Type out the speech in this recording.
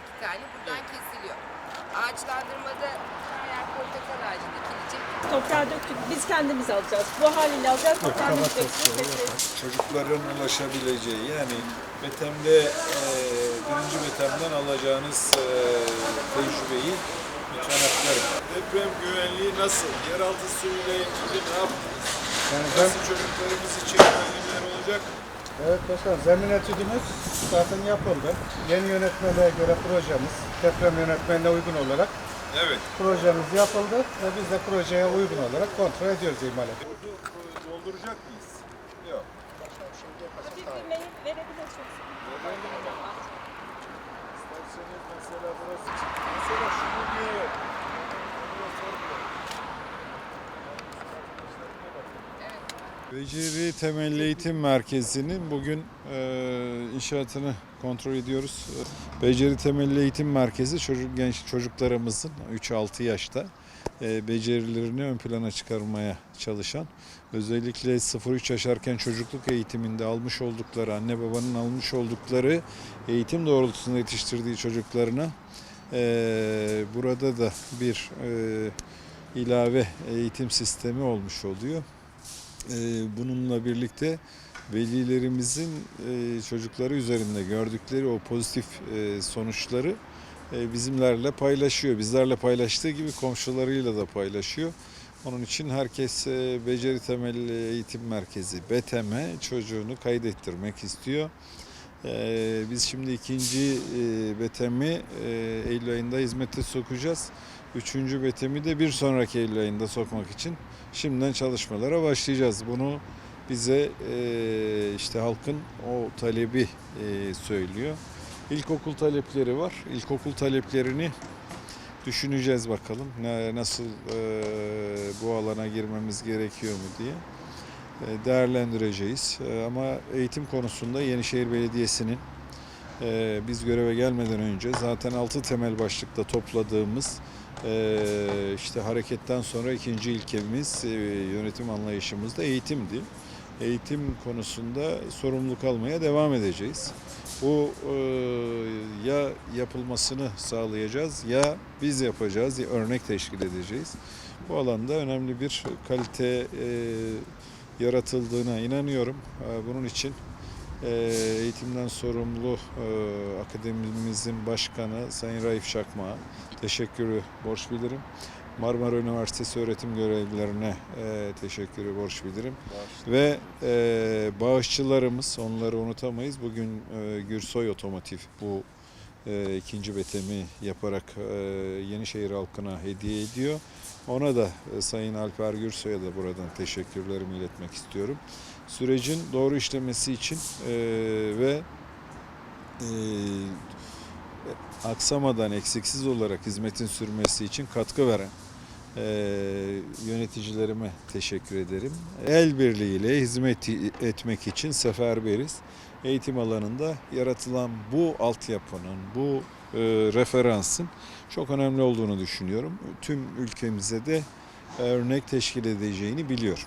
İki tane buradan kesiliyor. Ağaçlandırmada her yer portakal ağacı dikilecek. Toprağa döktük. Biz kendimiz alacağız. Bu haliyle alacağız. Toprağı dökeceğiz. çocukların ulaşabileceği yani Betem'de e, birinci Betem'den alacağınız e, tecrübeyi lütfen aktarın. Deprem güvenliği nasıl? Yeraltı suyuyla ilgili ne yaptınız? Yani ben, Nasıl çocuklarımız için önlemler olacak? Evet başkanım, zemin etüdümüz zaten yapıldı. Yeni yönetmeliğe göre projemiz, deprem yönetmeliğine uygun olarak Evet. projemiz yapıldı ve biz de projeye uygun olarak kontrol ediyoruz imalatı. Dolduracak mıyız? Yok. Bir mail verebilirsiniz. İsterseniz mesela burası mesela şunu niye? Beceri Temelli Eğitim Merkezi'nin bugün e, inşaatını kontrol ediyoruz. Beceri Temelli Eğitim Merkezi çocuk genç çocuklarımızın 3-6 yaşta e, becerilerini ön plana çıkarmaya çalışan özellikle 0-3 yaşarken çocukluk eğitiminde almış oldukları anne babanın almış oldukları eğitim doğrultusunda yetiştirdiği çocuklarına e, burada da bir e, ilave eğitim sistemi olmuş oluyor. E, bununla birlikte velilerimizin e, çocukları üzerinde gördükleri o pozitif e, sonuçları e, bizimlerle paylaşıyor. Bizlerle paylaştığı gibi komşularıyla da paylaşıyor. Onun için herkes beceri temelli eğitim merkezi BTM'e çocuğunu kaydettirmek istiyor. E, Biz şimdi ikinci e, BTM'i e, Eylül ayında hizmete sokacağız. Üçüncü BTM'i de bir sonraki Eylül ayında sokmak için şimdiden çalışmalara başlayacağız. Bunu bize e, işte halkın o talebi e, söylüyor. İlkokul talepleri var. İlkokul taleplerini düşüneceğiz bakalım. Nasıl bu alana girmemiz gerekiyor mu diye değerlendireceğiz. E, ama eğitim konusunda Yenişehir Belediyesi'nin e, biz göreve gelmeden önce zaten altı temel başlıkta topladığımız e, işte hareketten sonra ikinci ilkemiz e, yönetim anlayışımız da eğitimdi. Eğitim konusunda sorumluluk almaya devam edeceğiz. Bu e, ya yapılmasını sağlayacağız ya biz yapacağız ya örnek teşkil edeceğiz. Bu alanda önemli bir kalite e, yaratıldığına inanıyorum. E, Bunun için e, eğitimden sorumlu e, akademimizin başkanı Sayın Raif Şakmak'a teşekkürü borç bilirim. Marmara Üniversitesi öğretim görevlilerine e, teşekkürü borç bilirim. Ve e, bağışçılarımız, onları unutamayız. Bugün e, Gürsoy Otomotiv bu e, ikinci betemi yaparak e, Yenişehir halkına hediye ediyor. Ona da e, Sayın Alper Gürsoy'a da buradan teşekkürlerimi iletmek istiyorum. Sürecin doğru işlemesi için e, ve e, aksamadan eksiksiz olarak hizmetin sürmesi için katkı veren e, yöneticilerime teşekkür ederim. El birliğiyle hizmet etmek için seferberiz. Eğitim alanında yaratılan bu altyapının, bu e, referansın çok önemli olduğunu düşünüyorum. Tüm ülkemize de örnek teşkil edeceğini biliyorum.